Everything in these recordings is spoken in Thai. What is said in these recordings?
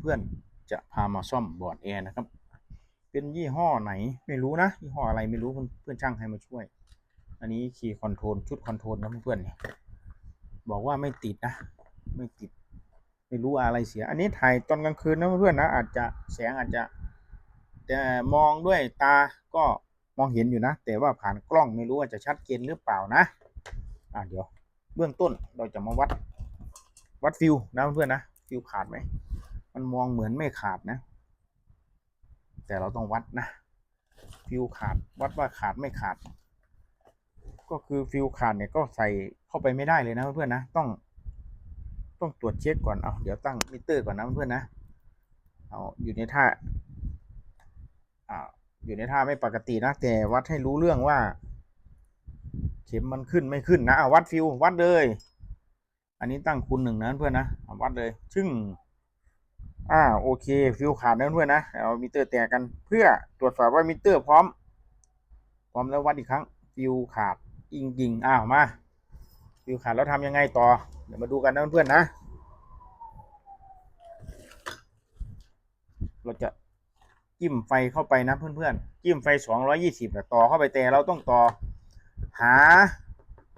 เพื่อนๆ จะพามาซ่อมบอร์ดแอร์นะครับ เป็นยี่ห้อไหนไม่รู้นะ ยี่ห้ออะไรไม่รู้เพื่อนๆช่างให้มาช่วย อันนี้คีย์คอนโทรลชุดคอนโทรลนะเพื่อนๆเนี่ยบอกว่าไม่ติดนะ ไม่ติด ไม่รู้อะไรเสีย อันนี้ถ่ายตอนกลางคืนนะเพื่อนๆนะ อาจจะแสงอาจจะแต่มองด้วยตาก็มองเห็นอยู่นะ แต่ว่าผ่านกล้องไม่รู้ว่าจะชัดเจนหรือเปล่านะ อะเดี๋ยว เบื้องต้นเราจะมาวัดวัดฟิวนะเพื่อนนะฟิวขาดไหม มันมองเหมือนไม่ขาดนะ แต่เราต้องวัดนะ ฟิวขาดวัดว่าขาดไม่ขาด ก็คือฟิวขาดเนี่ยก็ใส่เข้าไปไม่ได้เลยนะเพื่อนๆนะต้อง ต้องตรวจเช็คก่อนเอาเดี๋ยวตั้งมิเตอร์ก่อนนะเพื่อนๆนะเอาอยู่ในท่าอ่าอยู่ในท่าไม่ปกตินะแต่วัดให้รู้เรื่องว่า เข็มมันขึ้นไม่ขึ้นนะอะวัดฟิววัดเลย อันนี้ตั้งคูณหนึ่งนะเพื่อนนะอะวัดเลยชึ่ง อ่าโอเคฟิวขาดนะเพื่อนนะเอามิเตอร์แตกกันเพื่อตรวจสอบว่ามิเตอร์พร้อม พร้อมแล้ววัดอีกครั้งฟิวขาดอิงยิงอ้าวมาฟิวขาดแล้วทำยังไงต่อ เดี๋ยวมาดูกันนะเพื่อนๆนะ เราจะจิ้มไฟเข้าไปนะเพื่อนๆจิ้มไฟสองร้อยี่สิบต่อเข้าไปแต่เราต้องต่อ หา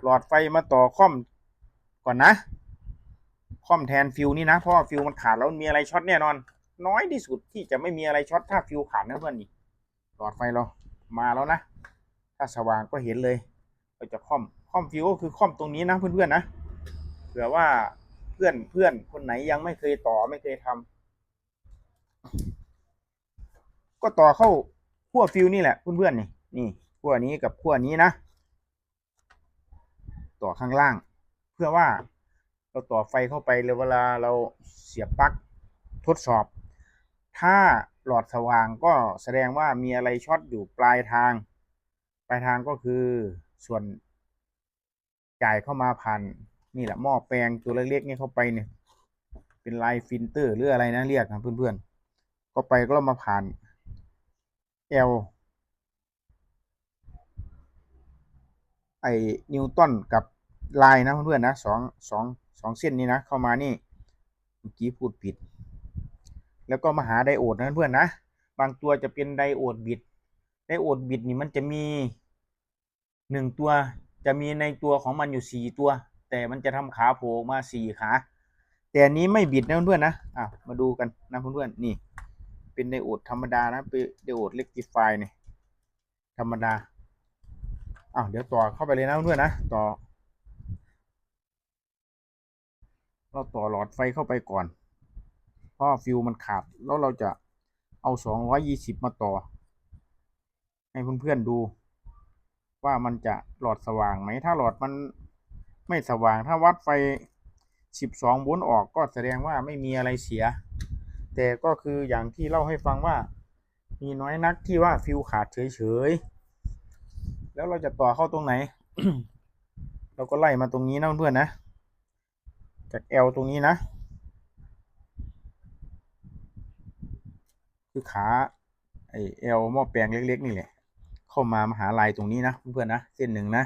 หลอดไฟมาต่อค่อมก่อนนะ อมแทนฟิวนี่นะเพราะว่าฟิวมันขาดแล้วมันมีอะไรช็อตแน่นอน น้อยที่สุดที่จะไม่มีอะไรช็อตถ้าฟิวขาดนะเพื่อนนี่หลอดไฟเรามาแล้วนะ ถ้าสว่างก็เห็นเลยเราจะค่อมค่อมฟิวก็คือค่อมตรงนี้นะเพื่อนๆนะเผื่อว่าเพื่อนเพื่อนคนไหนยังไม่เคยต่อไม่เคยทำก็ต่อเข้าขั้วฟิวนี่แหละเพื่อนๆนี่นี่ขั้วนี้กับขั้วนี้นะ ต่อข้างล่าง เพื่อว่า เราต่อไฟเข้าไปเลยเวลาเราเสียบปลั๊กทดสอบ ถ้าหลอดสว่างก็แสดงว่ามีอะไรช็อตอยู่ปลายทาง ปลายทางก็คือส่วนจ่ายเข้ามาผ่านนี่แหละหม้อแปลงตัวเล็กๆนี่เข้าไปเนี่ย เป็นลายฟิลเตอร์หรืออะไรนะเรียกนะเพื่อนๆ ก็ไปก็มาผ่าน L ไอ้นิวตันกับลายนะเพื่อนๆนะสองสอง สองเส้นนี้นะ เข้ามานี่เมื่อกี้พูดผิด แล้วก็มาหาไดโอดนะเพื่อนนะบางตัวจะเป็นไดโอดบิดไดโอดบิดนี่มันจะมีหนึ่งตัวจะมีในตัวของมันอยู่สี่ตัว แต่มันจะทำขาโผล่มาสี่ขา แต่อันนี้ไม่บิดนะเพื่อนๆนะอะมาดูกันนะเพื่อนๆนี่ เป็นไดโอดธรรมดานะเป็นไดโอดเล็กติฟายเนี่ยธรรมดาอ้าวเดี๋ยวต่อเข้าไปเลยนะเพื่อนๆนะต่อ เราต่อหลอดไฟเข้าไปก่อน เพราะฟิวมันขาด แล้วเราจะเอาสองร้อยยี่สิบมาต่อ ให้เพื่อนๆดู ว่ามันจะหลอดสว่างไหม ถ้าหลอดมันไม่สว่าง ถ้าวัดไฟสิบสองโวลต์ออกก็แสดงว่าไม่มีอะไรเสีย แต่ก็คืออย่างที่เล่าให้ฟังว่า มีน้อยนักที่ว่าฟิวขาดเฉยๆ แล้วเราจะต่อเข้าตรงไหน เราก็ไล่มาตรงนี้นะเพื่อนๆนะ จาก L ตรงนี้นะ คือขาไอ L หม้อแปลงเล็ก ๆ นี่แหละ เข้ามามาหาลายตรงนี้นะเพื่อนๆนะ เส้นหนึ่งนะ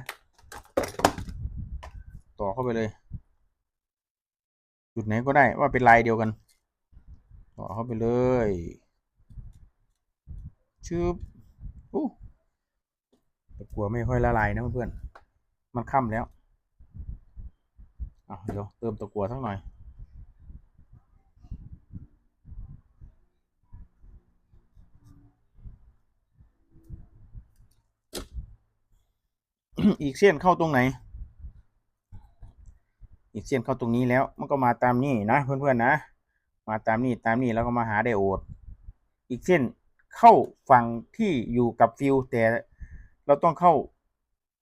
ต่อเข้าไปเลย จุดไหนก็ได้ว่าเป็นลายเดียวกัน ต่อเข้าไปเลยชืบอู้แต่กลัวไม่ค่อยละลายนะเพื่อนๆมันค่ำแล้ว อะเดี๋ยวเติมตะกัวสักหน่อย อีกเส้นเข้าตรงไหน อีกเส้นเข้าตรงนี้แล้ว มันก็มาตามนี่นะเพื่อนๆนะ มาตามนี่ตามนี่แล้วก็มาหาไดโอด อีกเส้นเข้าฝั่งที่อยู่กับฟิวแต่เราต้องเข้า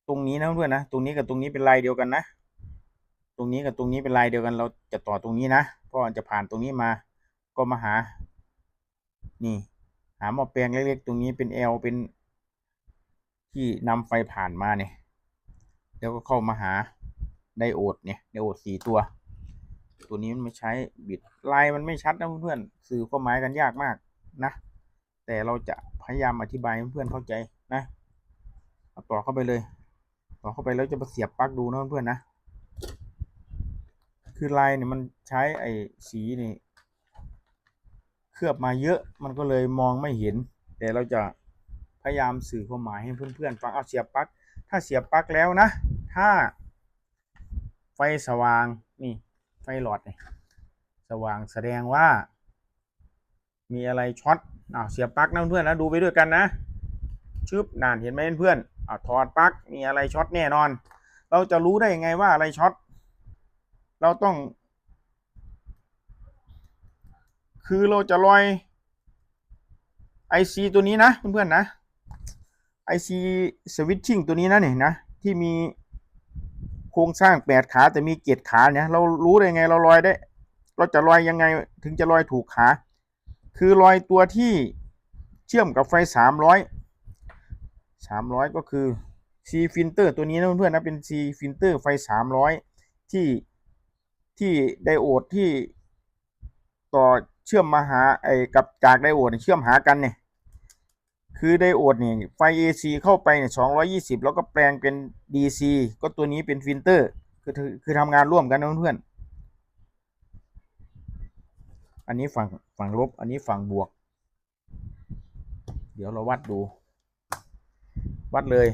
ตรงนี้นะเพื่อนๆนะ ตรงนี้กับตรงนี้เป็นลายเดียวกันนะ ตรงนี้กับตรงนี้เป็นลายเดียวกัน เราจะต่อตรงนี้นะเพราะจะผ่านตรงนี้มา ก็มาหา นี่ หาหม้อแปลงเล็กๆ ตรงนี้เป็น L เป็น ที่นำไฟผ่านมาเนี่ยแล้วก็เข้ามาหาไดโอดเนี่ยไดโอดสี่ตัว ตัวนี้มันไม่ใช้บิดลายมันไม่ชัดนะเพื่อนๆสื่อความหมายกันยากมากนะ แต่เราจะพยายามอธิบายเพื่อนเข้าใจนะต่อเข้าไปเลย ต่อเข้าไปแล้วจะมาเสียบปลั๊กดูนะเพื่อนๆนะ คือลายเนี่ยมันใช้ไอ้สีนี่เคลือบมาเยอะมันก็เลยมองไม่เห็น แต่เราจะพยายามสื่อความหมายให้เพื่อนๆฟังเอาเสียบปลั๊กถ้าเสียบปลั๊กแล้วนะ ถ้าไฟสว่างนี่ไฟหลอดนี่สว่างแสดงว่า มีอะไรช็อตอ้าวเสียบปลั๊กนะเพื่อนๆนะดูไปด้วยกันนะชึบนานเห็นไหมเพื่อนๆอ้าวถอดปลั๊กมีอะไรช็อตแน่นอน เราจะรู้ได้ยังไงว่าอะไรช็อต เราต้อง คือเราจะลอย IC ตัวนี้นะเพื่อนๆนะ IC switching ตัวนี้นะเนี่ยนะ ที่มีโครงสร้างแปดขาแต่มีเจ็ดขาเนี่ยเรารู้ได้ไงเราลอยได้ เราจะลอยยังไงถึงจะลอยถูกขา คือลอยตัวที่เชื่อมกับไฟสามร้อยสามร้อยก็คือ C filter ตัวนี้นะเพื่อนๆนะเป็น C filter ไฟสามร้อยที่ ที่ไดโอดที่ต่อเชื่อมมาหาไอ้กับจากไดโอดเชื่อมหากันเนี่ยคือไดโอดเนี่ยไฟ AC เข้าไปเนี่ย220 แล้วก็แปลงเป็น DC ก็ตัวนี้เป็นฟิลเตอร์ คือคือทำงานร่วมกันนะเพื่อนอันนี้ฝั่งฝั่งลบ อันนี้ฝั่งบวก เดี๋ยวเราวัดดู วัดเลย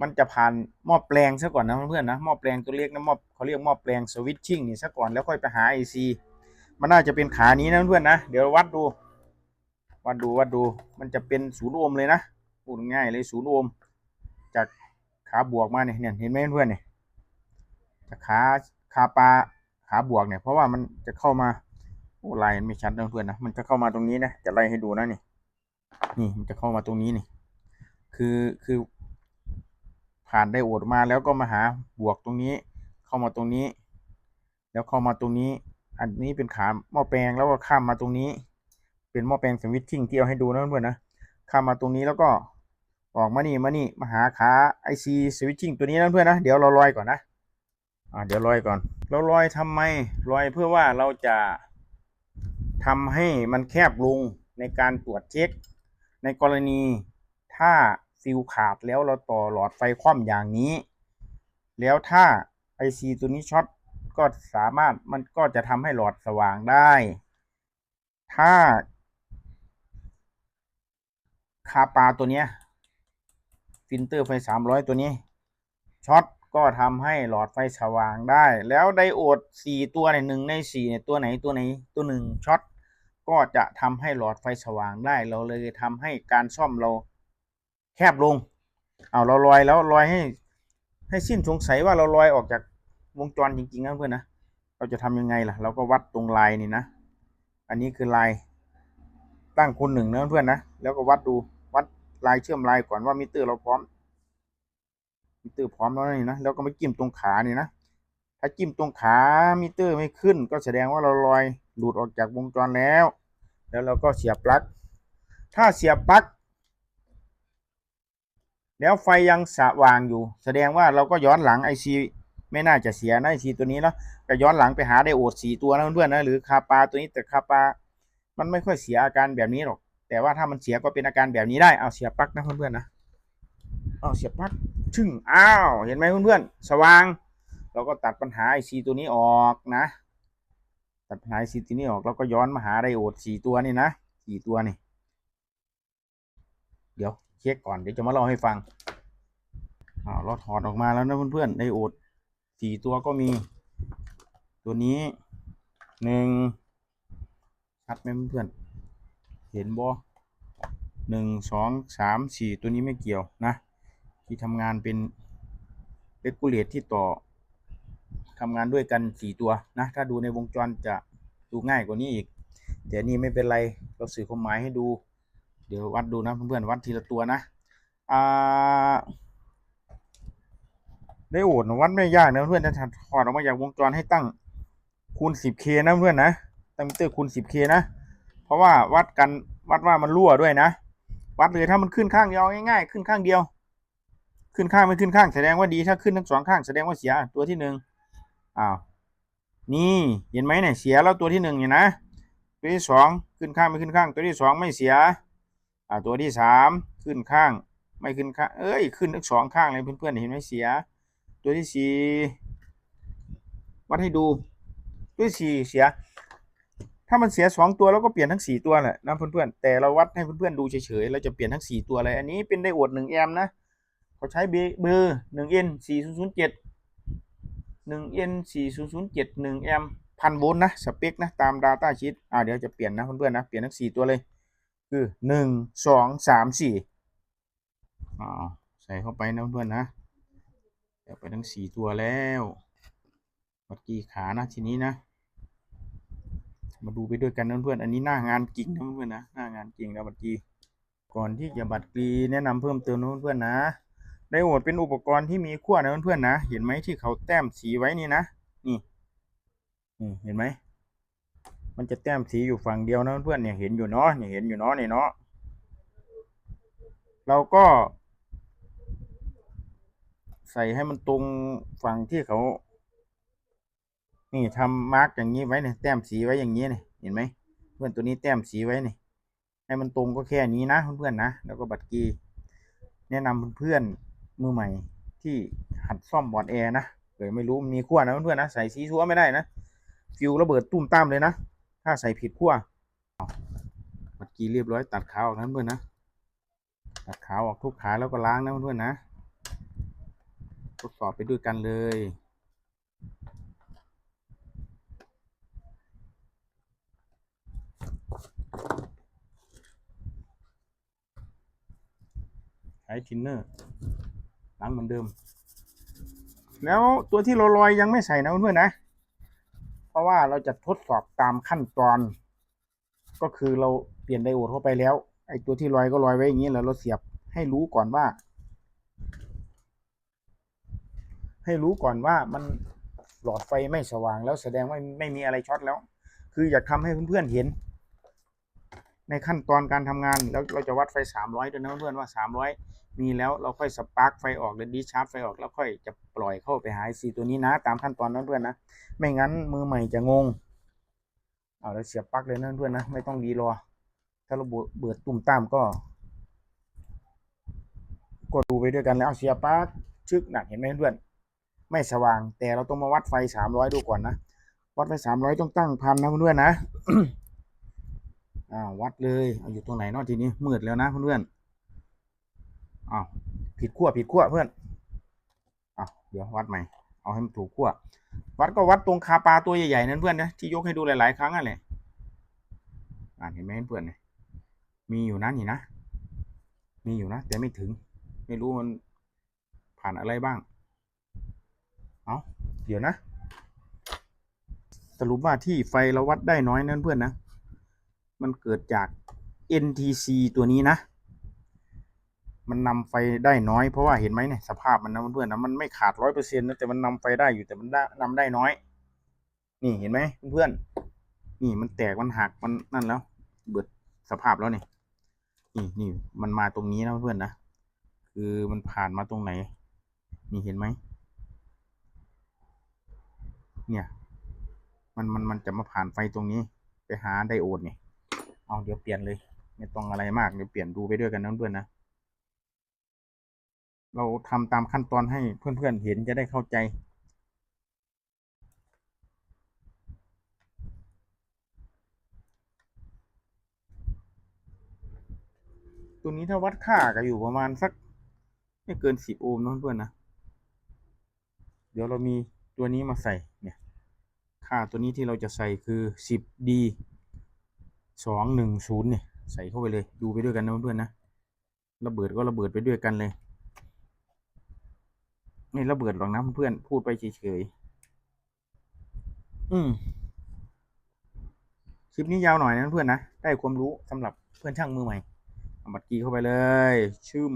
มันจะผ่านหม้อแปลงซะก่อนนะเพื่อนๆนะหม้อแปลงตัวเล็กนะหม้อเขาเรียกหม้อแปลงสวิตชิ่งนี่ซะก่อนแล้วค่อยไปหา AC มันน่าจะเป็นขานี้นะเพื่อนๆนะเดี๋ยววัดดูวัดดูวัดดูมันจะเป็นศูนย์โอห์มเลยนะพูดง่ายเลยศูนย์โอห์มจากขาบวกมาเนี่ยเนี่ยเห็นไหมเพื่อนเนี่ยจากขาขาปลาขาบวกเนี่ยเพราะว่ามันจะเข้ามาโอ้ลายไม่ชัดนะเพื่อนนะมันจะเข้ามาตรงนี้นะจะไล่ให้ดูนะนี่นี่มันจะเข้ามาตรงนี้นี่คือคือ ผ่านไดโอดมาแล้วก็มาหาบวกตรงนี้ เข้ามาตรงนี้ แล้วเข้ามาตรงนี้ อันนี้เป็นขาหม้อแปลงแล้วก็ข้ามมาตรงนี้ เป็นหม้อแปลงสวิตชิ่งที่เอาให้ดูนะเพื่อนนะข้ามมาตรงนี้แล้วก็ออกมานี่มานี่มาหาขาไอซีสวิตชิ่งตัวนี้นะเพื่อนนะเดี๋ยวเราลอยก่อนนะอ่าเดี๋ยวลอยก่อน เราลอยทำไมลอยเพื่อว่าเราจะทำให้มันแคบลงในการตรวจเช็ค ในกรณีถ้า ฟิวขาดแล้วเราต่อหลอดไฟคว่ำอย่างนี้ แล้วถ้า IC ตัวนี้ช็อตก็สามารถมันก็จะทำให้หลอดสว่างได้ ถ้า คาปาตัวเนี้ยฟิลเตอร์ไฟสามร้อยตัวนี้ช็อตก็ทำให้หลอดไฟสว่างได้ แล้วไดโอดสี่ตัวในหนึ่งในสี่เนี่ยตัวไหนตัวไหนตัวหนึ่งช็อตก็จะทำให้หลอดไฟสว่างได้เราเลยทำให้การซ่อมเรา แคบลงเอาเราลอยแล้วลอยให้ ให้สิ้นสงสัยว่าเราลอยออกจากวงจรจริงๆนะเพื่อนนะเราจะทำยังไงล่ะ เราก็วัดตรงลายนี่นะ อันนี้คือลายตั้งคนหนึ่งนะเพื่อนนะ แล้วก็วัดดูวัดลายเชื่อมลายก่อนว่ามิเตอร์เราพร้อม มิเตอร์พร้อมแล้วนี่นะ แล้วก็มาจิ้มตรงขานี่นะ ถ้าจิ้มตรงขามิเตอร์ไม่ขึ้น ก็แสดงว่าเราลอยหลุดออกจากวงจรแล้ว แล้วเราก็เสียบปลั๊ก ถ้าเสียบปลั๊ก แล้วไฟยังสว่างอยู่ แสดงว่าเราก็ย้อนหลังไอซีไม่น่าจะเสียนะไอซีตัวนี้แล้วก็ย้อนหลังไปหาไดโอดสี่ตัวนะเพื่อนๆนะหรือคาปาตัวนี้แต่คาปา มันไม่ค่อยเสียอาการแบบนี้หรอก แต่ว่าถ้ามันเสียก็เป็นอาการแบบนี้ได้เอาเสียปลั๊กนะเพื่อนๆนะเอาเสียบปลั๊กชึ่งอ้าวเห็นไหมเพื่อนๆสว่าง เราก็ตัดปัญหาไอซีตัวนี้ออกนะ ตัดปัญหาไอซีตัวนี้ออกแล้วก็ย้อนมาหาไดโอดสี่ตัวนี่นะสี่ตัวนี่เดี๋ยว เช็คก่อนเดี๋ยวจะมาเล่าให้ฟังอ้าเราถอดออกมาแล้วนะเพื่อนๆไดโอดสี่ตัวก็มี ตัวนี้หนึ่งชัดไหมเพื่อนๆเห็นบ่หนึ่งสองสามสี่ตัวนี้ไม่เกี่ยวนะ ที่ทำงานเป็นเ e กูเลตที่ต่อทำงานด้วยกันสี่ตัวนะ ถ้าดูในวงจรจะดูง่ายกว่านี้อีกแต่นี่ไม่เป็นไร เราสื่อความหมายให้ดู เดี๋ยววัดดูนะเพื่อนๆวัดทีละตัวนะอ่าได้โอดวัดไม่ยากนะเพื่อนจะถอดออกมาจากวงจรให้ตั้งคูณ 10k นะเพื่อนนะตั้งมิเตอร์คูณ 10k นะเพราะว่าวัดกันวัดว่ามันรั่วด้วยนะ วัดเลยถ้ามันขึ้นข้างเดียวง่ายๆ ขึ้นข้างเดียว ขึ้นข้างไม่ขึ้นข้างแสดงว่าดีถ้าขึ้นทั้งสองข้างแสดงว่าเสียตัวที่หนึ่งอ้าวนี่เห็นไหมเนี่ยเสียแล้วตัวที่หนึ่งเนี่ยนะตัวที่สองขึ้นข้างไม่ขึ้นข้าง ตัวที่สองไม่เสีย อ่าตัวที่สามขึ้นข้างไม่ขึ้นข้างเอ้ยขึ้นทั้งสองข้างเลยเพื่อนๆเห็นไหมเสีย ตัวที่สี่วัดให้ดูตัวที่สี่เสีย ถ้ามันเสียสองตัวเราก็เปลี่ยนทั้งสี่ตัวแหละนะเพื่อนๆแต่เราวัดให้เพื่อนๆดูเฉยๆเราจะเปลี่ยนทั้งสี่ตัวเลยอันนี้เป็นไดโอดหนึ่งแอมป์นะเขาใช้เบอร์หนึ่งเอ็นสี่ศูนย์ศูนย์เจ็ดหนึ่งเอ็นสี่ศูนย์ศูนย์เจ็ดหนึ่งแอมป์พันโวลต์นะสเปคนะตาม Data Sheet อ่าเดี๋ยวจะเปลี่ยนนะเพื่อนๆนะเปลี่ยนทั้งสี่ตัวเลย คือหนึ่งสองสามสี่อ่าใส่เข้าไปนะเพื่อนนะเดี๋ยวไปทั้งสี่ตัวแล้ววัดกี่ขานะทีนี้นะ มาดูไปด้วยกันนเพื่อนอันนี้หน้างานจริงนะเพื่อนนะหน้างานจริงนะบัตรกีก่อนที่จะบัตรกีแนะนำเพิ่มเติมนะเพื่อนๆนะไดโอดเป็นอุปกรณ์ที่มีขั้วนะเพื่อนๆนะ เห็นไหมที่เขาแต้มสีไว้นี่นะ นี่นี่เห็นไหม มันจะแต้มสีอยู่ฝั่งเดียวนะเพื่อนเนี่ยเห็นอยู่เนาะเนี่ยเห็นอยู่เนาะนี่เนาะเราก็ ใส่ให้มันตรงฝั่งที่เขา นี่ทำมาร์กอย่างนี้ไว้เนี่ยแต้มสีไว้อย่างนี้เนี่ยเห็นไหมเพื่อนตัวนี้แต้มสีไว้เนี่ยให้มันตรงก็แค่นี้นะเพื่อนๆนะแล้วก็บัตรกีแนะนำเพื่อนๆมือใหม่ที่หัดซ่อมบอร์ดแอร์นะเกิดไม่รู้มีขั้วนะเพื่อนๆนะใส่สีซัวไม่ได้นะฟิวระเบิดตุ้มตามเลยนะ ถ้าใส่ผิดขั้วบัตรกีเรียบร้อยตัดขาออกนะเพื่อนนะ ตัดขาออกทุกขาแล้วก็ล้างนะเพื่อนนะ ทดสอบไปด้วยกันเลยใช้ทินเนอร์ล้างเหมือนเดิม แล้วตัวที่เราลอยยังไม่ใส่นะเพื่อนๆนะ ราะว่าเราจะทดสอบตามขั้นตอน ก็คือเราเปลี่ยนไดโอดเข้าไปแล้ว ไอตัวที่ลอยก็ลอยไว้อย่างนี้แล้วเราเสียบให้รู้ก่อนว่า ให้รู้ก่อนว่ามันหลอดไฟไม่สว่างแล้วแสดงว่าไม่มีอะไรช็อตแล้ว คืออยากทำให้เพื่อนๆเห็น ในขั้นตอนการทำงานแล้วเราจะวัดไฟ 300ด้วยนะเพื่อนว่า 300 มีแล้วเราค่อยสปาร์กไฟออกหรือดิชาร์จไฟออกแล้วค่อยจะปล่อยเข้าไปหาไอซีตัวนี้นะ ตามขั้นตอนนั้นเพื่อนนะ ไม่งั้นมือใหม่จะงงเอาแล้วเสียบปลั๊กเลยนะเพื่อนนะ ไม่ต้องรีรอ ถ้าเราเบิดตุ่มตามก็ก็ดูไปด้วยกันแล้วเอาเสียบปลั๊กชึกหนักเห็นไหมเพื่อน ไม่สว่าง แต่เราต้องมาวัดไฟ 300 ดูก่อนนะวัดไฟ 300 ต้องตั้งพันนะเพื่อนๆนะ อ่าวัดเลยเอาอยู่ตรงไหนเนาะทีนี้มืดแล้วนะเพื่อนๆอ้าวผิดขั้วผิดขั้วเพื่อนอ้าวเดี๋ยววัดใหม่เอาให้มันถูกขั้ววัดก็วัดตรงคาปลาตัวใหญ่ๆนั่นเพื่อนนะที่ยกให้ดูหลายๆครั้งอะแหละอ่านเห็นไหมเพื่อนเนี่ยมีอยู่นะนี่นะ มีอยู่นะ แต่ไม่ถึง ไม่รู้มันผ่านอะไรบ้าง เอาเดี๋ยวนะ สรุปว่าที่ไฟเราวัดได้น้อยนั่นเพื่อนนะ มันเกิดจาก NTC ตัวนี้นะ มันนำไฟได้น้อยเพราะว่าเห็นไหมเนี่ยสภาพมันนะเพื่อนๆนะมันไม่ขาดร้อยเปอร์เซ็นต์นะแต่มันนำไฟได้อยู่แต่มันนำได้น้อย นี่เห็นไหมเพื่อนๆนี่มันแตกมันหักมันนั่นแล้ว เบิดสภาพแล้วนี่นี่นี่มันมาตรงนี้นะเพื่อนๆนะคือมันผ่านมาตรงไหน นี่เห็นไหมเนี่ย มันมันมันจะมาผ่านไฟตรงนี้ ไปหาไดโอดเนี่ย เอาเดี๋ยวเปลี่ยนเลย ไม่ต้องอะไรมากเดี๋ยวเปลี่ยนดูไปด้วยกันนะเพื่อนนะ เราทำตามขั้นตอนให้เพื่อนๆเห็นจะได้เข้าใจตัวนี้ถ้าวัดค่าก็อยู่ประมาณสักไม่เกินสิบโอห์มนะเพื่อนนะ เดี๋ยวเรามีตัวนี้มาใส่เนี่ย ค่าตัวนี้ที่เราจะใส่คือสิบดี สองหนึ่งศูนย์เนี่ยใส่เข้าไปเลย ดูไปด้วยกันนะเพื่อนๆนะระเบิดก็ระเบิดไปด้วยกันเลยไม่ระเบิดหรอกนะเพื่อนพูดไปเฉยๆอืมคลิปนี้ยาวหน่อยนะเพื่อนนะได้ความรู้สำหรับเพื่อนช่างมือใหม่เอาบัตรกีเข้าไปเลย ชึม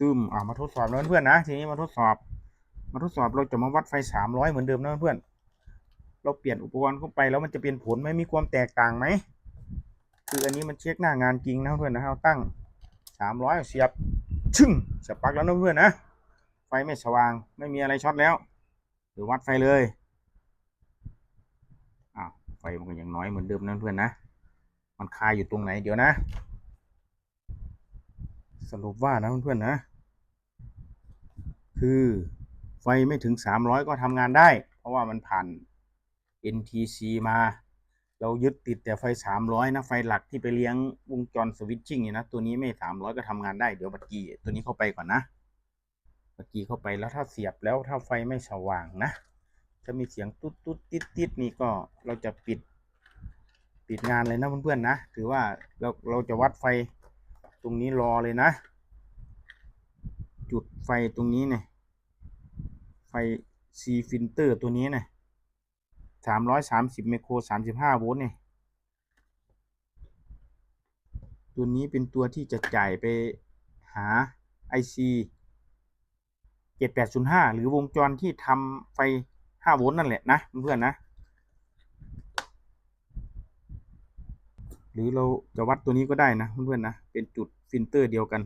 ตึมอ่ามาทดสอบแล้วเพื่อนนะทีนี้มาทดสอบ มาทดสอบเราจะมาวัดไฟสามร้อยเหมือนเดิมนะเพื่อน เราเปลี่ยนอุปกรณ์เข้าไปแล้วมันจะเป็นผลไหมมีความแตกต่างไหมคืออันนี้มันเช็คหน้างานจริงนะเพื่อนนะเราตั้งสามร้อยเสียบชึ่งเสียบปลั๊กแล้วนะเพื่อนนะไฟไม่สว่างไม่มีอะไรช็อตแล้วเดี๋ยววัดไฟเลยอ้าวไฟมันก็ยังน้อยเหมือนเดิมนะเพื่อนนะมันคาอยู่ตรงไหนเดี๋ยวนะ สรุปว่านะเพื่อนๆนะ คือไฟไม่ถึง 300 ก็ทำงานได้ เพราะว่ามันผ่าน NTC มา เรายึดติดแต่ไฟสามร้อยนะ ไฟหลักที่ไปเลี้ยงวงจรสวิตชิ่งนี่นะ ตัวนี้ไม่สามร้อยก็ทำงานได้ เดี๋ยวบัตรกีตัวนี้เข้าไปก่อนนะ บัตรกีเข้าไปแล้วถ้าเสียบแล้วถ้าไฟไม่สว่างนะ จะมีเสียงตุ๊ดตุ๊ดติดติดนี่ก็เราจะปิด ปิดงานเลยนะเพื่อนๆนะ ถือว่าเราเราจะวัดไฟตรงนี้รอเลยนะ จุดไฟตรงนี้เนี่ยไฟ C ฟิลเตอร์ตัวนี้เนี่ย สามร้อยสามสิบไมโครสามสิบห้าโวลต์เนี่ยตัวนี้เป็นตัวที่จะจ่ายไปหา IC เจ็ดแปดศูนย์ห้าหรือวงจรที่ทำไฟห้าโวลต์นั่นแหละนะเพื่อนๆนะ หรือเราจะวัดตัวนี้ก็ได้นะเพื่อนๆนะ เป็นจุดฟิลเตอร์เดียวกัน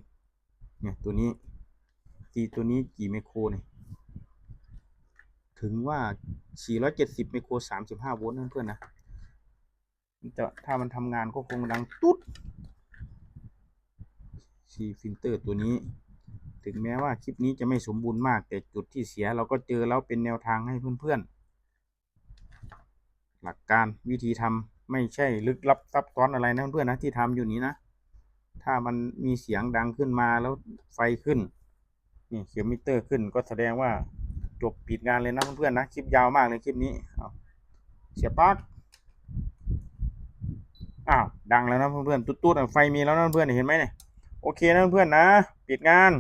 เนี่ยตัวนี้ตีตัวนี้กี่ไมโครเนี่ย ถึงว่า 470 ไมโคร 35 โวลต์นะเพื่อนๆนะจะถ้ามันทำงานก็คงดังตุ๊ดซีฟิลเตอร์ตัวนี้ ถึงแม้ว่าคลิปนี้จะไม่สมบูรณ์มาก แต่จุดที่เสียเราก็เจอแล้วเป็นแนวทางให้เพื่อนๆ หลักการวิธีทำไม่ใช่ลึกลับซับซ้อนอะไรนะเพื่อนๆนะที่ทำอยู่นี้นะ ถ้ามันมีเสียงดังขึ้นมาแล้วไฟขึ้นนี่เขียวมิเตอร์ขึ้นก็แสดงว่า จบปิดงานเลยนะเพื่อนๆนะคลิปยาวมากเลยคลิปนี้เสียบปลั๊กอ้าวดังแล้วนะเพื่อนๆตุ๊ดๆอ่ไฟมีแล้วนะเพื่อนเห็นไหมเนี่ยโอเคนะเพื่อนๆนะปิดงาน